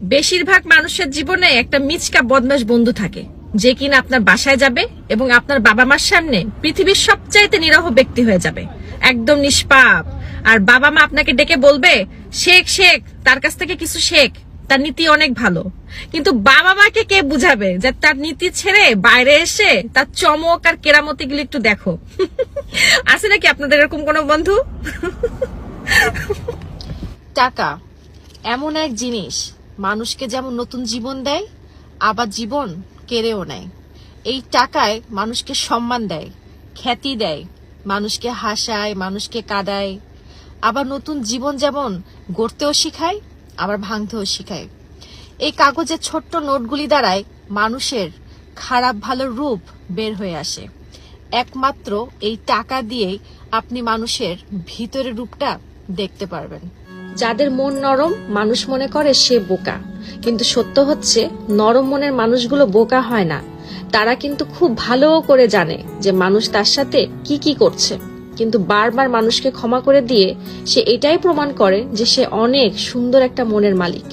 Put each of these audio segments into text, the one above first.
বেশিরভাগ মানুষের জীবনে একটা মিচকা বদমাস বন্ধু থাকে, যে কিনা আপনার বাসায় যাবে এবং আপনার বাবা মার সামনে পৃথিবীর সবচাইতে নিরহ ব্যক্তি হয়ে যাবে। একদম নিষ্পাপ। আর বাবা মা আপনাকে ডেকে বলবে, শেখ শেখ, তার কাছ থেকে কিছু শেখ, তার নীতি অনেক ভালো। কিন্তু বাবা মাকে কে বুঝাবে যে তার নীতি ছেড়ে বাইরে এসে তার চমক আর কেরামতি গুলি একটু দেখো? আছে নাকি আপনাদের এরকম কোনো বন্ধু? টাকা, এমন এক জিনিস মানুষকে যেমন নতুন জীবন দেয়, আবার জীবন কেড়েও নেয়। এই টাকায় মানুষকে সম্মান দেয়, খ্যাতি দেয়, মানুষকে হাসায়, মানুষকে কাদায়। আবার নতুন জীবন যেমন গড়তেও শিখায়, আবার ভাঙতেও শিখায়। এই কাগজের ছোট্ট নোটগুলি দ্বারাই মানুষের খারাপ ভালো রূপ বের হয়ে আসে। একমাত্র এই টাকা দিয়েই আপনি মানুষের ভিতরের রূপটা দেখতে পারবেন। যাদের মন নরম, মানুষ মনে করে সে বোকা। কিন্তু সত্য হচ্ছে, নরম মনের মানুষগুলো বোকা হয় না। তারা কিন্তু খুব ভালো করে জানে যে মানুষ তার সাথে কি কি করছে। কিন্তু বারবার মানুষকে ক্ষমা করে দিয়ে সে এটাই প্রমাণ করে যে সে অনেক সুন্দর একটা মনের মালিক।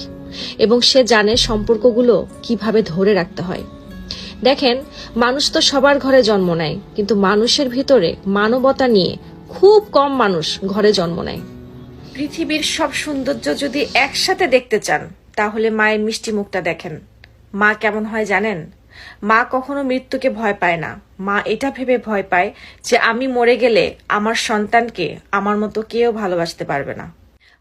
এবং সে জানে সম্পর্কগুলো কীভাবে ধরে রাখতে হয়। দেখেন, মানুষ তো সবার ঘরে জন্ম নেয়, কিন্তু মানুষের ভিতরে মানবতা নিয়ে খুব কম মানুষ ঘরে জন্ম নেয়। পৃথিবীর সব সৌন্দর্য যদি একসাথে দেখতে চান, তাহলে মায়ের মিষ্টি মুখটা দেখেন। মা কেমন হয় জানেন? মা কখনো মৃত্যুকে ভয় পায় না। মা এটা ভেবে ভয় পায় যে আমি মরে গেলে আমার সন্তানকে আমার মতো কেউ ভালোবাসতে পারবে না।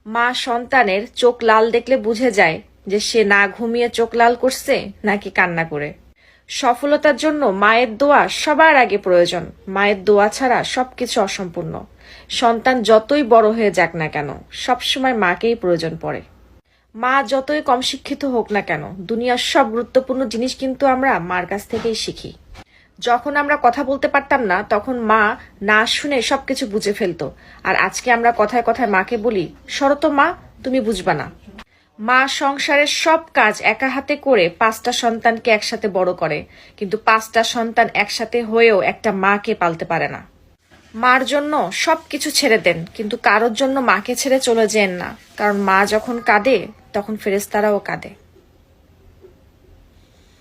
মা সন্তানের চোখ লাল দেখলে বুঝে যায় যে সে না ঘুমিয়ে চোখ লাল করছে, নাকি কান্না করে। সফলতার জন্য মায়ের দোয়া সবার আগে প্রয়োজন। মায়ের দোয়া ছাড়া সবকিছু অসম্পূর্ণ। সন্তান যতই বড় হয়ে যাক না কেন, সবসময় মাকেই প্রয়োজন পড়ে। মা যতই কম শিক্ষিত হোক না কেন, দুনিয়ার সব গুরুত্বপূর্ণ জিনিস কিন্তু আমরা মার কাছ থেকেই শিখি। যখন আমরা কথা বলতে পারতাম না, তখন মা না শুনে সবকিছু বুঝে ফেলতো। আর আজকে আমরা কথায় কথায় মাকে বলি, শরত মা, তুমি বুঝবা না। মা সংসারের সব কাজ একা হাতে করে পাঁচটা সন্তানকে একসাথে বড় করে। কিন্তু পাঁচটা সন্তান একসাথে হয়েও একটা মাকে পালতে পারে না। মার জন্য সব কিছু ছেড়ে দেন, কিন্তু কারোর জন্য মাকে ছেড়ে চলে যেন না। কারণ মা যখন কাঁদে, তখন ফেরেস্তারাও কাঁদে।